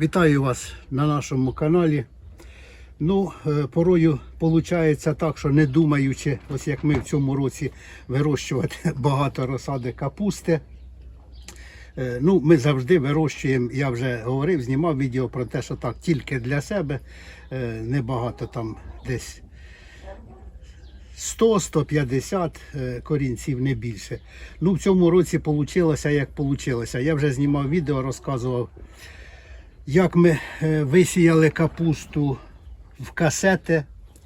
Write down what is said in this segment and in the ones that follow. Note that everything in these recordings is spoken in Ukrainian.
Вітаю вас на нашому каналі. Ну, е, порою виходить так, що не думаючи, ось як ми в цьому році вирощувати багато розсади капусти. Е, Ну, ми завжди вирощуємо, я вже говорив, знімав відео про те, що так, тільки для себе, е, небагато там десь 100-150 е, корінців, не більше. Ну, в цьому році вийшло, як вийшло. Я вже знімав відео, розказував, як ми е, висіяли капусту в касети,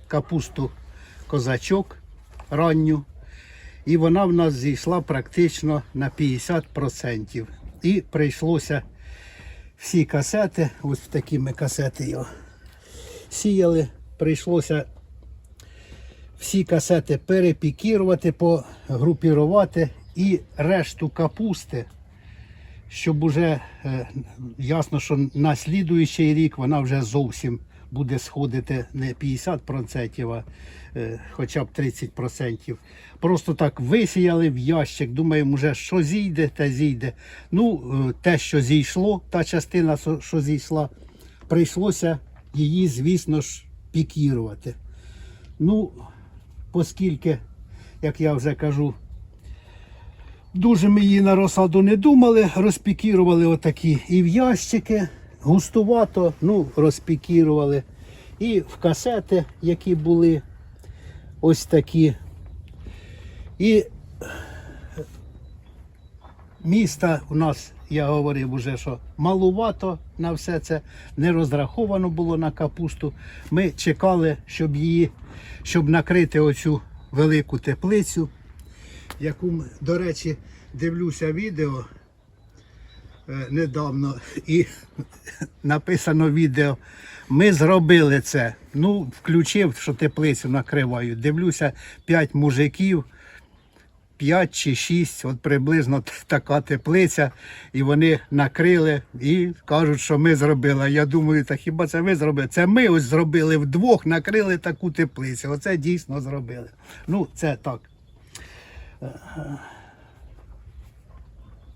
капусту козачок ранню. І вона в нас зійшла практично на 50%. І прийшлося всі касети, ось в такі ми касети його сіяли, прийшлося всі касети перепікірувати, погрупірувати і решту капусти, щоб уже е, ясно, що на слідуючий рік вона вже зовсім буде сходити не 50%, а е, хоча б 30%. Просто так висіяли в ящик, думаємо, вже що зійде, те зійде. Ну, е, те, що зійшло, та частина, що- що зійшла, прийшлося її, звісно ж, пікірувати. Ну, оскільки, як я вже кажу, дуже ми її на розсаду не думали, розпікірували отакі і в ящики, густувато, ну, розпікірували. І в касети, які були ось такі. І міста у нас, я говорив уже, що малувато на все це, не розраховано було на капусту. Ми чекали, щоб її, щоб накрити оцю велику теплицю, яку, до речі, дивлюся відео е, недавно і написано відео. Ми зробили це. Ну, включив, що теплицю накриваю. Дивлюся, 5 мужиків. 5 чи 6, от приблизно така теплиця, і вони накрили і кажуть, що ми зробили. Я думаю, та хіба це ви зробили? Це ми ось зробили вдвох, накрили таку теплицю. Оце дійсно зробили. Ну, це так.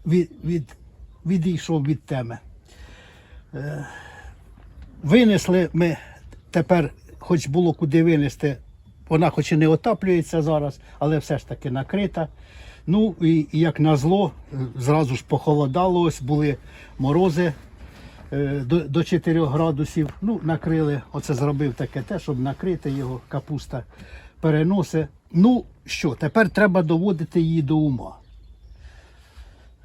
Від, від, відійшов від теми. Е, Винесли ми тепер, хоч було куди винести, вона хоч і не отаплюється зараз, але все ж таки накрита. Ну і, і як назло, е, зразу ж похолодало, ось були морози е, до, до 4 градусів. Ну, накрили, оце зробив таке те, щоб накрити його, капуста переносить. Ну що, тепер треба доводити її до ума.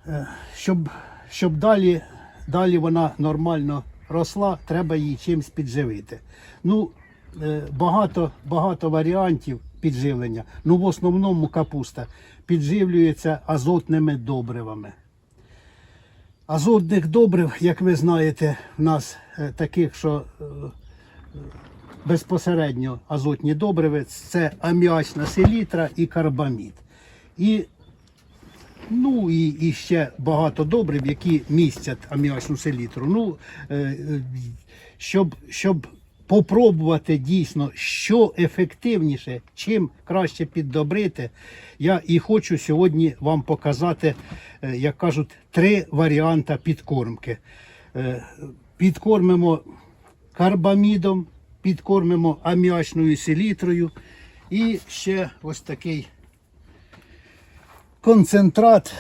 Е, Щоб, щоб далі, далі вона нормально росла, треба її чимось підживити. Ну, е, багато, багато варіантів підживлення. Ну, в основному капуста підживлюється азотними добривами. Азотних добрив, як ви знаєте, в нас е, таких, що безпосередньо азотні добриви це аміачна селітра і карбамід. І, ну, і, і ще багато добрив, які містять аміачну селітру. Ну, е, е, щоб, щоб попробувати дійсно, що ефективніше, чим краще піддобрити, я і хочу сьогодні вам показати, е, як кажуть, три варіанти підкормки. Е, Підкормимо карбамідом, підкормимо аміачною селітрою і ще ось такий концентрат.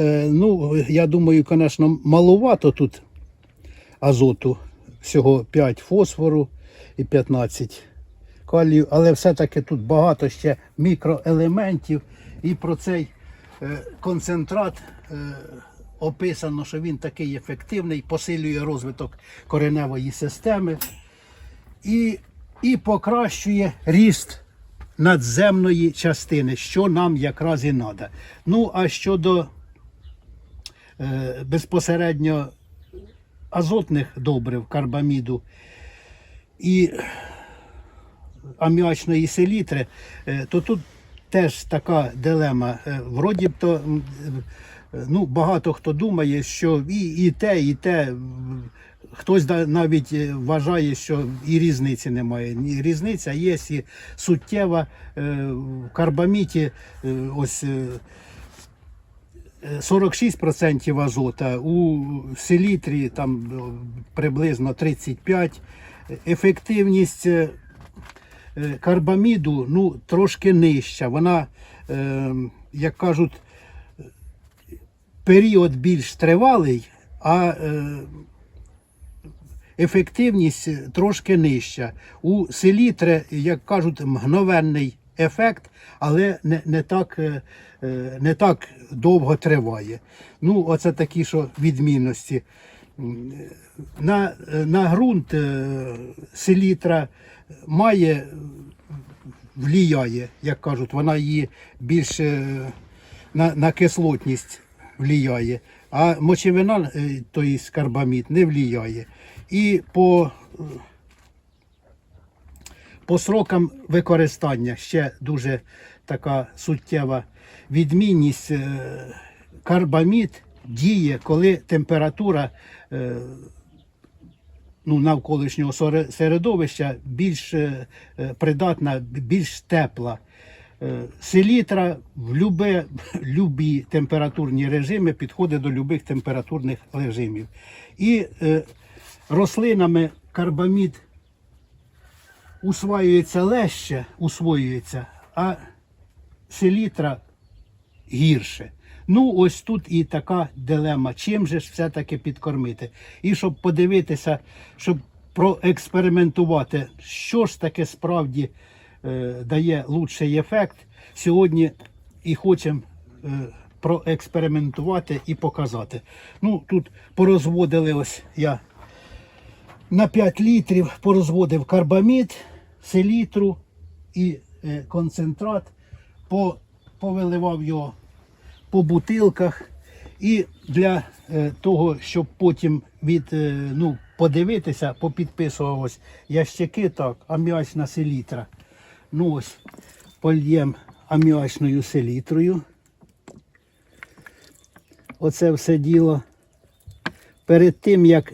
Е, Ну, я думаю, звісно, маловато тут азоту. Всього 5 фосфору і 15 калію, але все-таки тут багато ще мікроелементів. І про цей е, концентрат е, описано, що він такий ефективний, посилює розвиток кореневої системи і, і покращує ріст надземної частини, що нам якраз і треба. Ну, а щодо е, безпосередньо азотних добрив, карбаміду і аміачної селітри, е, то тут теж така дилема. Е, Вроді б то е, ну, багато хто думає, що і, і те, і те. Хтось навіть е, вважає, що і різниці немає. Різниця є і суттєва е, в карбаміті. е, Ось е, е, 46% азота, у селітрі там приблизно 35%. Ефективність карбаміду ну, трошки нижча. Вона, як кажуть, період більш тривалий, а ефективність трошки нижча. У селітри, як кажуть, мгновенний ефект, але не, не, так, е, е, не так довго триває. Ну, оце такі що відмінності. На, на ґрунт е, селітра має вліяє, як кажуть, вона її більше на, на кислотність вліяє, а мочевина, тобто карбамід, не вліяє. І по, по срокам використання ще дуже така суттєва відмінність. Е, Карбамід діє, коли температура е, ну, навколишнього середовища більш е, придатна, більш тепла. Селітра в любе, любі температурні режими підходить до любих температурних режимів. І рослинами карбамід усваюється легше, усвоюється, а селітра гірше. Ну, ось тут і така дилема. Чим же ж все-таки підкормити? І щоб подивитися, щоб проекспериментувати, що ж таке справді е, дає лучший ефект, сьогодні і хочемо е, проекспериментувати і показати. Ну, тут порозводили ось я на 5 літрів порозводив карбамід, селітру і е, концентрат, повиливав його по бутилках. І для е, того, щоб потім від, е, ну, подивитися, попідписував ось ящики, так, аміачна селітра. Ну ось, польєм аміачною селітрою. Оце все діло. Перед тим, як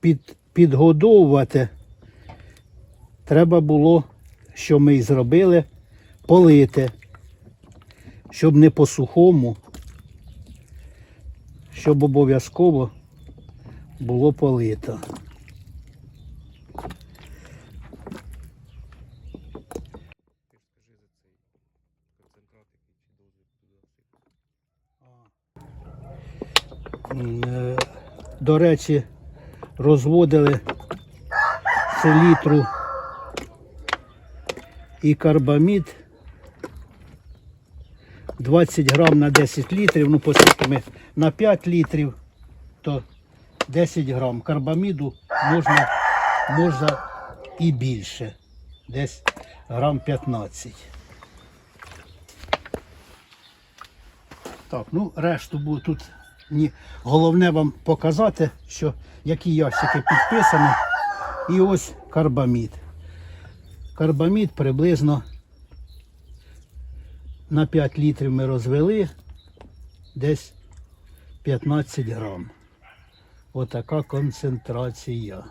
під, підгодовувати, треба було, що ми і зробили, полити, щоб не по сухому, щоб обов'язково було полито. Е, До речі, розводили селітру і карбамід 20 грам на 10 літрів, ну оскільки ми на 5 літрів, то 10 грам карбаміду можна, можна і більше, десь грам 15. Так, ну решту буде тут. Ні. Головне вам показати, що які ящики підписані. І ось карбамід. Карбамід приблизно на 5 літрів ми розвели десь 15 грам. Отака концентрація.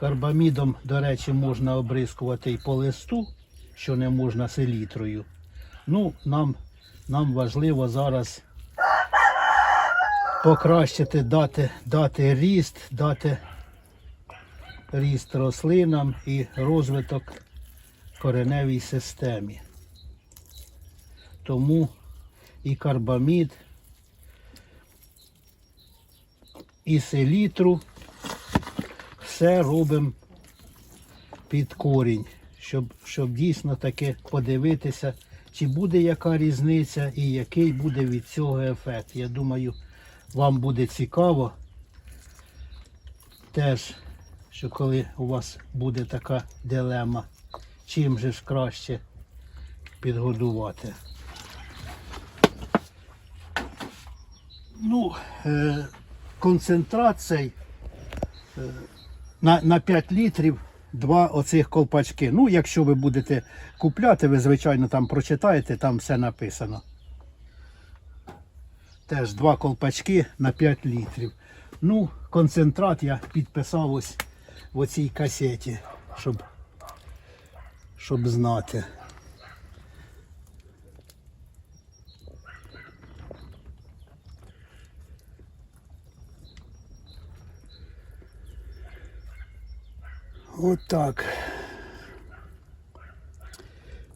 Карбамідом, до речі, можна обрискувати і по листу, що не можна селітрою. Ну, нам, нам важливо зараз покращити, дати, дати ріст, дати ріст рослинам і розвиток кореневій системі. Тому і карбамід, і селітру все робимо під корінь, щоб, щоб дійсно таки подивитися, чи буде яка різниця і який буде від цього ефект. Я думаю, вам буде цікаво теж, що коли у вас буде така дилема, чим же ж краще підгодувати. Ну, е, концентрат цей е, на 5 літрів два оцих колпачки. Ну, якщо ви будете купляти, ви, звичайно, там прочитаєте, там все написано. Теж два колпачки на 5 літрів. Ну, концентрат я підписав ось в оцій касеті, щоб щоб знати. Отак.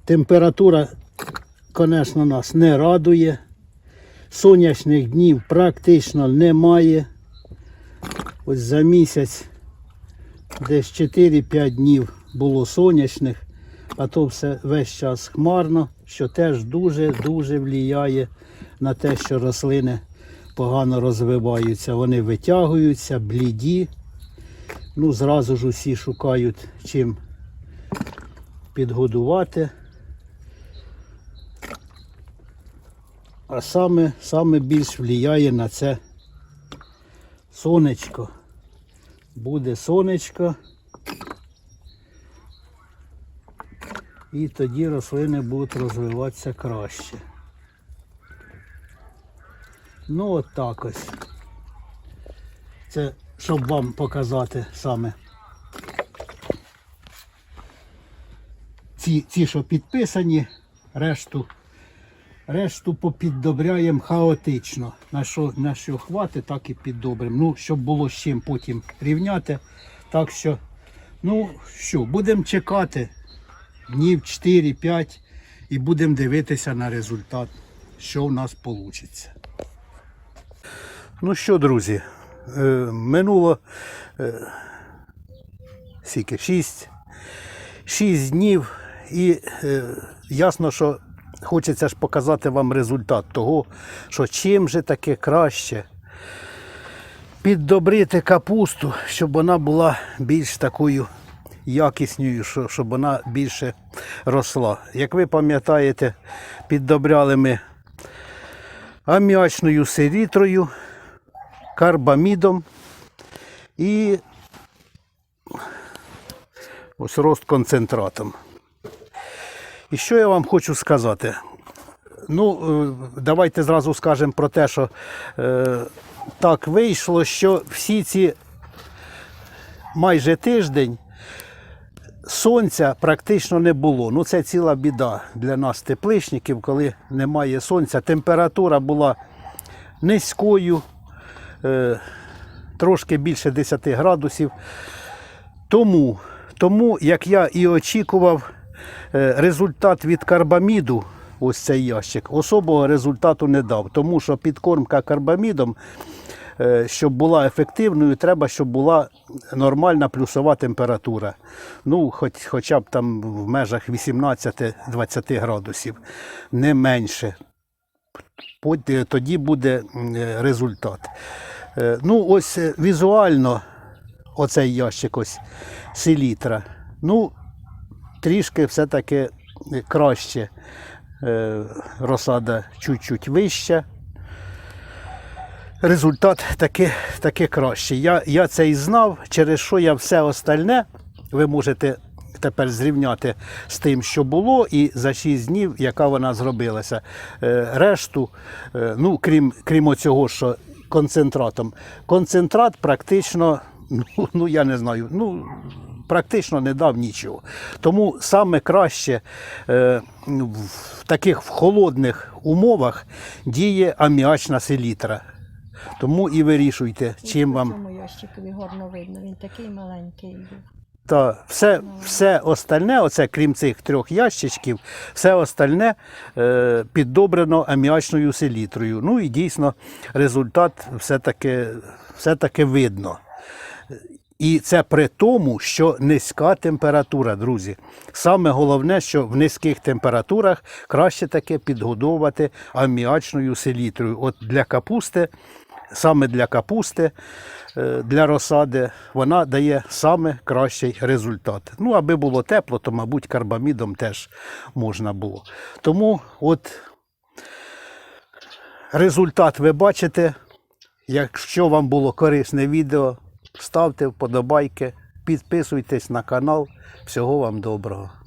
Температура, звісно, нас не радує. Сонячних днів практично немає. Ось за місяць десь 4-5 днів було сонячних, а то все весь час хмарно, що теж дуже-дуже впливає на те, що рослини погано розвиваються. Вони витягуються, бліді. Ну, зразу ж усі шукають чим підгодувати. А саме, саме більш впливає на це сонечко. Буде сонечко. І тоді рослини будуть розвиватися краще. Ну от так ось. Це щоб вам показати саме. Ці, ці що підписані, решту, решту попіддобряємо хаотично. На що, на що хватить, так і піддобримо. Ну, щоб було з чим потім рівняти. Так що, ну що, будемо чекати днів 4-5 і будемо дивитися на результат, що в нас вийде. Ну що, друзі, минуло е, скільки, 6, 6 днів і е, ясно, що хочеться ж показати вам результат того, що чим же таке краще піддобрити капусту, щоб вона була більш такою якісною, щоб вона більше росла. Як ви пам'ятаєте, піддобряли ми аміачною селітрою, карбамідом і ось рост концентратом. І що я вам хочу сказати? Ну, е, давайте зразу скажемо про те, що е, так вийшло, що всі ці майже тиждень сонця практично не було. Ну, це ціла біда для нас, тепличників, коли немає сонця. Температура була низькою, трошки більше 10 градусів. Тому, тому, як я і очікував, е, результат від карбаміду, ось цей ящик, особого результату не дав. Тому що підкормка карбамідом, е, щоб була ефективною, треба, щоб була нормальна плюсова температура. Ну, хоч, хоча б там в межах 18-20 градусів, не менше. Пот- Тоді буде е, результат. Е, Ну, ось е, візуально оцей ящик ось селітра. Ну, трішки все-таки краще. Е, Розсада чуть-чуть вища. Результат таки, таки кращий. Я, я це і знав, через що я все остальне, ви можете тепер зрівняти з тим, що було, і за 6 днів, яка вона зробилася. Е, Решту, е, ну, крім, крім оцього, що концентратом. Концентрат практично, ну, ну я не знаю, ну, практично не дав нічого. Тому саме краще е, в таких холодних умовах діє аміачна селітра. Тому і вирішуйте, чим вам. В цьому ящикові гарно видно, він такий маленький. Та все, все остальне, оце крім цих трьох ящичків, все остальне е, піддобрено аміачною селітрою. Ну і дійсно результат все-таки, все-таки видно. І це при тому, що низька температура, друзі. Саме головне, що в низьких температурах краще таке підгодовувати аміачною селітрою. От для капусти, саме для капусти, е, для розсади, вона дає саме кращий результат. Ну, аби було тепло, то, мабуть, карбамідом теж можна було. Тому от результат ви бачите. Якщо вам було корисне відео, ставте вподобайки, підписуйтесь на канал. Всього вам доброго.